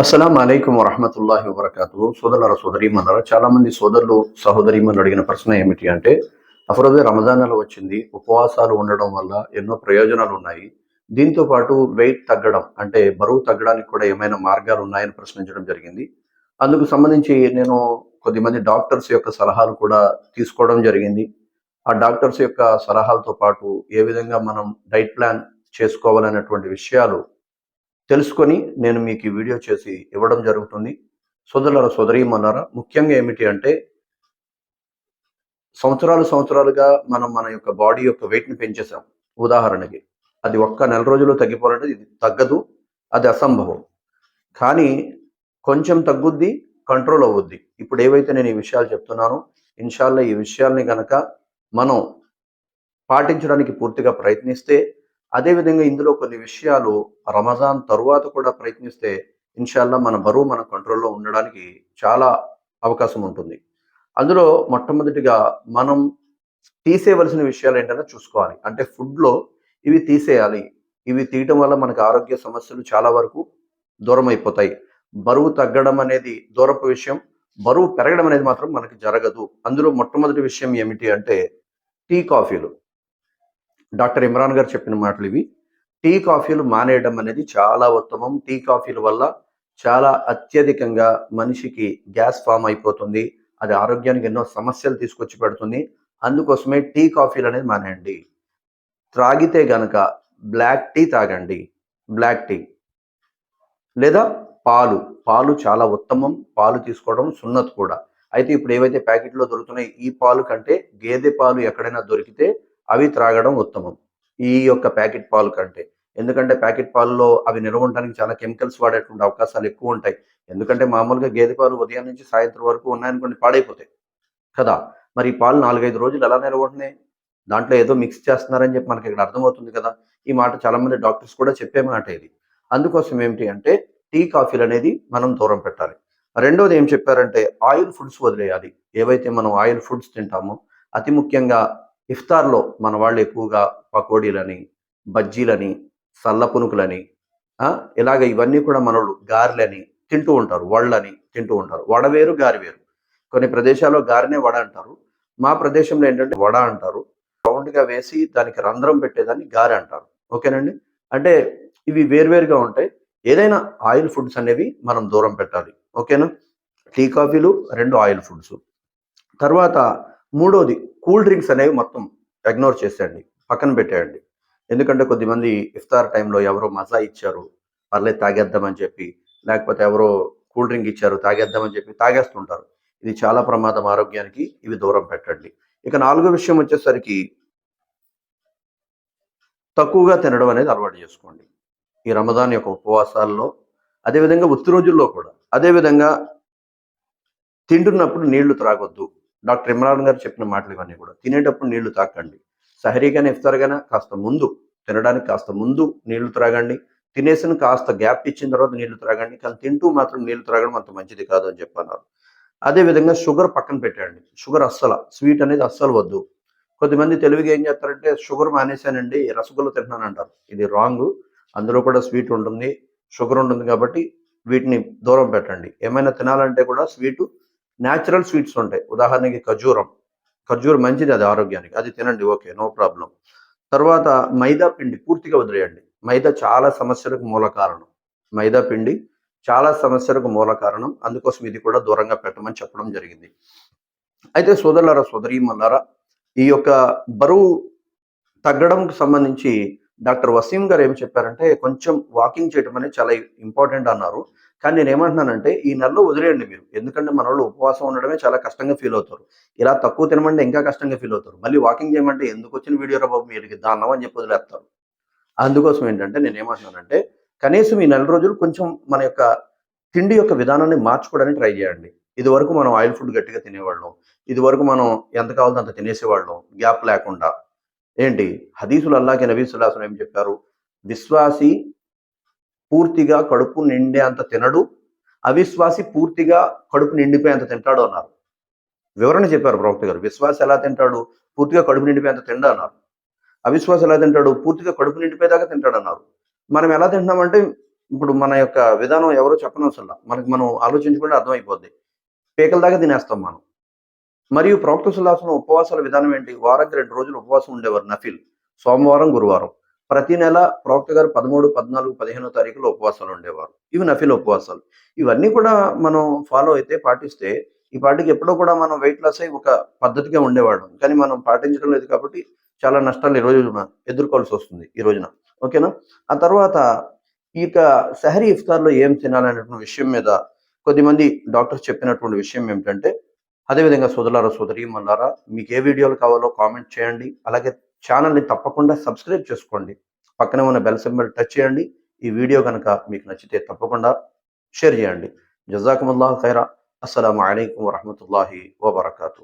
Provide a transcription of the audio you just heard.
అస్సలం అయికం వరహమతుల్లాహి వబర్కాతు సోదరుల సోదరీమన్నారా చాలా మంది సోదరులు సహోదరీమని అడిగిన ప్రశ్న ఏమిటి అంటే అఫరోజే రమజాన్ నెల వచ్చింది ఉపవాసాలు ఉండడం వల్ల ఎన్నో ప్రయోజనాలు ఉన్నాయి. దీంతో పాటు వెయిట్ తగ్గడం అంటే బరువు తగ్గడానికి కూడా ఏమైనా మార్గాలు ఉన్నాయని ప్రశ్నించడం జరిగింది. అందుకు సంబంధించి నేను కొద్దిమంది డాక్టర్స్ యొక్క సలహాలు కూడా తీసుకోవడం జరిగింది. ఆ డాక్టర్స్ యొక్క సలహాలతో పాటు ఏ విధంగా మనం డైట్ ప్లాన్ చేసుకోవాలనేటువంటి విషయాలు తెలుసుకొని నేను మీకు ఈ వీడియో చేసి ఇవ్వడం జరుగుతుంది. సోదరుల సోదరీమన్నారా ముఖ్యంగా ఏమిటి అంటే సంవత్సరాలు సంవత్సరాలుగా మనం మన యొక్క బాడీ యొక్క వెయిట్ని పెంచేసాం ఉదాహరణకి అది ఒక్క నెల రోజుల్లో తగ్గిపోవాలంటే ఇది తగ్గదు అది అసంభవం. కానీ కొంచెం తగ్గుద్ది కంట్రోల్ అవుద్ది ఇప్పుడు ఏవైతే నేను ఈ విషయాలు చెప్తున్నానో ఇన్షాల్లో ఈ విషయాల్ని గనక మనం పాటించడానికి పూర్తిగా ప్రయత్నిస్తే అదేవిధంగా ఇందులో కొన్ని విషయాలు రమజాన్ తరువాత కూడా ప్రయత్నిస్తే ఇన్షాల్లా మన బరువు మన కంట్రోల్లో ఉండడానికి చాలా అవకాశం ఉంటుంది. అందులో మొట్టమొదటిగా మనం తీసేయవలసిన విషయాలు ఏంటంటే చూసుకోవాలి. అంటే ఫుడ్లో ఇవి తీసేయాలి. ఇవి తీయటం వల్ల మనకు ఆరోగ్య సమస్యలు చాలా వరకు దూరం అయిపోతాయి బరువు తగ్గడం అనేది దూరపు విషయం. బరువు పెరగడం అనేది మాత్రం మనకి జరగదు. అందులో మొట్టమొదటి విషయం ఏమిటి అంటే టీ కాఫీలు. డాక్టర్ ఇమ్రాన్ గారు చెప్పిన మాటలు ఇవి. టీ కాఫీలు మానేయడం అనేది చాలా ఉత్తమం. టీ కాఫీల వల్ల చాలా అత్యధికంగా మనిషికి గ్యాస్ ఫామ్ అయిపోతుంది. అది ఆరోగ్యానికి ఎన్నో సమస్యలు తీసుకొచ్చి పెడుతుంది. అందుకోసమే టీ కాఫీలు అనేది మానేయండి. త్రాగితే గనక బ్లాక్ టీ తాగండి. Black tea. లేదా పాలు. పాలు చాలా ఉత్తమం. పాలు తీసుకోవడం సున్నత్ కూడా. అయితే ఇప్పుడు ఏవైతే ప్యాకెట్లో దొరుకుతున్నాయి ఈ పాలు కంటే గేదె పాలు ఎక్కడైనా దొరికితే అవి త్రాగడం ఉత్తమం. ఈ యొక్క ప్యాకెట్ పాలు కంటే. ఎందుకంటే ప్యాకెట్ పాలలో అవి నిల్వ ఉండడానికి చాలా కెమికల్స్ వాడేటువంటి అవకాశాలు ఎక్కువ ఉంటాయి. ఎందుకంటే మామూలుగా గేదె పాలు ఉదయం నుంచి సాయంత్రం వరకు ఉన్నాయనుకోండి పాడైపోతాయి. కదా! మరి ఈ పాలు నాలుగైదు రోజులు ఎలా నిల్వ ఉంటున్నాయి? దాంట్లో ఏదో మిక్స్ చేస్తున్నారని చెప్పి మనకి ఇక్కడ అర్థమవుతుంది కదా! ఈ మాట చాలామంది డాక్టర్స్ కూడా చెప్పే మాట ఇది. అందుకోసం ఏమిటి అంటే టీ కాఫీలు అనేది మనం దూరం పెట్టాలి. రెండోది ఏం చెప్పారంటే ఆయిల్ ఫుడ్స్ వదిలేయాలి. ఏవైతే మనం ఆయిల్ ఫుడ్స్ తింటామో అతి ముఖ్యంగా ఇఫ్తార్లో మన వాళ్ళు ఎక్కువగా పకోడీలని బజ్జీలని సల్లపునుకులని ఇలాగ ఇవన్నీ కూడా మనోళ్ళు గారెలని తింటూ ఉంటారు వళ్ళని తింటూ ఉంటారు. వడ వేరు గారి వేరు. కొన్ని ప్రదేశాల్లో గారినే వడ అంటారు. మా ప్రదేశంలో ఏంటంటే వడ అంటారు. రౌండ్గా వేసి దానికి రంధ్రం పెట్టేదాన్ని గారె అంటారు. ఓకేనండి? అంటే ఇవి వేర్వేరుగా ఉంటాయి. ఏదైనా ఆయిల్ ఫుడ్స్ అనేవి మనం దూరం పెట్టాలి. ఓకేనా? టీ కాఫీలు రెండు ఆయిల్ ఫుడ్స్. తర్వాత మూడోది కూల్ డ్రింక్స్ అనేవి మొత్తం ఇగ్నోర్ చేసేయండి పక్కన పెట్టేయండి. ఎందుకంటే కొద్దిమంది ఇఫ్తార్ టైంలో ఎవరో మజా ఇచ్చారు పర్లేదు తాగేద్దామని చెప్పి లేకపోతే ఎవరో కూల్ డ్రింక్ ఇచ్చారు తాగేద్దామని చెప్పి తాగేస్తుంటారు. ఇది చాలా ప్రమాదం ఆరోగ్యానికి ఇవి దూరం పెట్టండి. ఇక నాలుగో విషయం వచ్చేసరికి తక్కువగా తినడం అనేది అలవాటు చేసుకోండి. ఈ రమదాన్ యొక్క ఉపవాసాల్లో అదేవిధంగా ఉత్తి రోజుల్లో కూడా. అదేవిధంగా తింటున్నప్పుడు నీళ్ళు త్రాగొద్దు. డాక్టర్ ఇమ్రాన్ గారు చెప్పిన మాటలు ఇవన్నీ కూడా. తినేటప్పుడు నీళ్ళు తాకండి సహరీగానే ఇఫ్తార్గానే కాస్త ముందు తినడానికి కాస్త ముందు నీళ్ళు త్రాగండి. తినేసిన కాస్త గ్యాప్ ఇచ్చిన తర్వాత నీళ్ళు త్రాగండి. కానీ తింటూ మాత్రం నీళ్ళు త్రాగడం అంత మంచిది కాదు అని చెప్పన్నారు. అదేవిధంగా షుగర్ పక్కన పెట్టండి షుగర్ అస్సలు స్వీట్ అనేది అస్సలు వద్దు. కొద్దిమంది తెలివిగా ఏం చేస్తారంటే షుగర్ మానేశానండి రసగుల్లా తింటున్నాను అంటారు. ఇది రాంగ్. అందులో కూడా స్వీట్ ఉంటుంది షుగర్ ఉంటుంది కాబట్టి వీటిని దూరం పెట్టండి. ఏమైనా తినాలంటే కూడా స్వీటు న్యాచురల్ స్వీట్స్ ఉంటాయి. ఉదాహరణకి ఖర్జూరం ఖర్జూరం మంచిది అది ఆరోగ్యానికి. అది తినండి ఓకే నో ప్రాబ్లం. తర్వాత మైదా పిండి పూర్తిగా వదిలేయండి. మైదా చాలా సమస్యలకు మూల కారణం. మైదా పిండి చాలా సమస్యలకు మూల కారణం. అందుకోసం ఇది కూడా దూరంగా పెట్టమని చెప్పడం జరిగింది. అయితే సోదరులారా సోదరీమల్లారా ఈ యొక్క బరువు తగ్గడంకి సంబంధించి డాక్టర్ వసీం గారు ఏం చెప్పారంటే కొంచెం వాకింగ్ చేయడం అనేది చాలా ఇంపార్టెంట్ అన్నారు. కానీ నేను ఏమంటున్నానంటే ఈ నెలలో వదిలేయండి మీరు. ఎందుకంటే మన వాళ్ళు ఉపవాసం ఉండడమే చాలా కష్టంగా ఫీల్ అవుతారు. ఇలా తక్కువ తినమంటే ఇంకా కష్టంగా ఫీల్ అవుతారు. మళ్ళీ వాకింగ్ చేయమంటే ఎందుకు వచ్చిన వీడియో రా బాబు మీరు దాన్నం అని చెప్పి వదిలేస్తారు. అందుకోసం ఏంటంటే నేను ఏమంటున్నానంటే కనీసం ఈ నెల రోజులు కొంచెం మన యొక్క తిండి యొక్క విధానాన్ని మార్చుకోవడానికి ట్రై చేయండి. ఇది వరకు మనం ఆయిల్ ఫుడ్ గట్టిగా తినేవాళ్ళం. ఇది వరకు మనం ఎంత కావాలో అంత తినేసేవాళ్ళం. గ్యాప్ లేకుండా. ఏంటి? హదీసులు అల్లాకి నబీసులాసం ఏం చెప్పారు? విశ్వాసి పూర్తిగా కడుపు నిండే అంత తినడు. అవిశ్వాసి పూర్తిగా కడుపు నిండిపోయేంత తింటాడు అన్నారు. వివరణ చెప్పారు ప్రవక్త గారు. విశ్వాస ఎలా తింటాడు? పూర్తిగా కడుపు నిండిపోయి అంత తిండా అన్నారు. అవిశ్వాసం ఎలా తింటాడు? పూర్తిగా కడుపు నిండిపోయేదాకా తింటాడు అన్నారు. మనం ఎలా తింటున్నామంటే ఇప్పుడు మన యొక్క విధానం ఎవరో చెప్పనవసరం మనకి మనం ఆలోచించకుండా అర్థమైపోద్ది. పీకల దాకా తినేస్తాం మనం. మరియు ప్రవక్త సుల్లాసన ఉపవాసాల విధానం ఏంటి? వారానికి రెండు రోజులు ఉపవాసం ఉండేవారు నఫిల్. సోమవారం గురువారం. ప్రతి నెల ప్రవక్త గారు పదమూడు పద్నాలుగు పదిహేనో తారీఖులో ఉపవాసాలు ఉండేవారు. ఇవి నఫిల్ ఉపవాసాలు. ఇవన్నీ కూడా మనం ఫాలో అయితే పాటిస్తే ఈ పాటికి ఎప్పుడో కూడా మనం వెయిట్ లాస్ అయ్యి ఒక పద్ధతిగా ఉండేవాళ్ళం. కానీ మనం పాటించడం లేదు కాబట్టి చాలా నష్టాలు ఈ రోజున ఎదుర్కోవాల్సి వస్తుంది ఈ రోజున. ఓకేనా? ఆ తర్వాత ఈ యొక్క సహరీ ఇఫ్తార్లో ఏం తినాలనేటువంటి విషయం మీద కొద్దిమంది డాక్టర్స్ చెప్పినటువంటి విషయం ఏమిటంటే అదేవిధంగా సోదరులారా సోదరి మల్లారా మీకు ఏ వీడియోలు కావాలో కామెంట్ చేయండి. అలాగే ఛానల్ని తప్పకుండా సబ్స్క్రైబ్ చేసుకోండి. పక్కనే ఉన్న బెల్ సింబల్ టచ్ చేయండి. ఈ వీడియో కనుక మీకు నచ్చితే తప్పకుండా షేర్ చేయండి. జజాకుముల్లాహ్ ఖైరా. అస్సలం అయికం వరహమూల వబర్కాతూ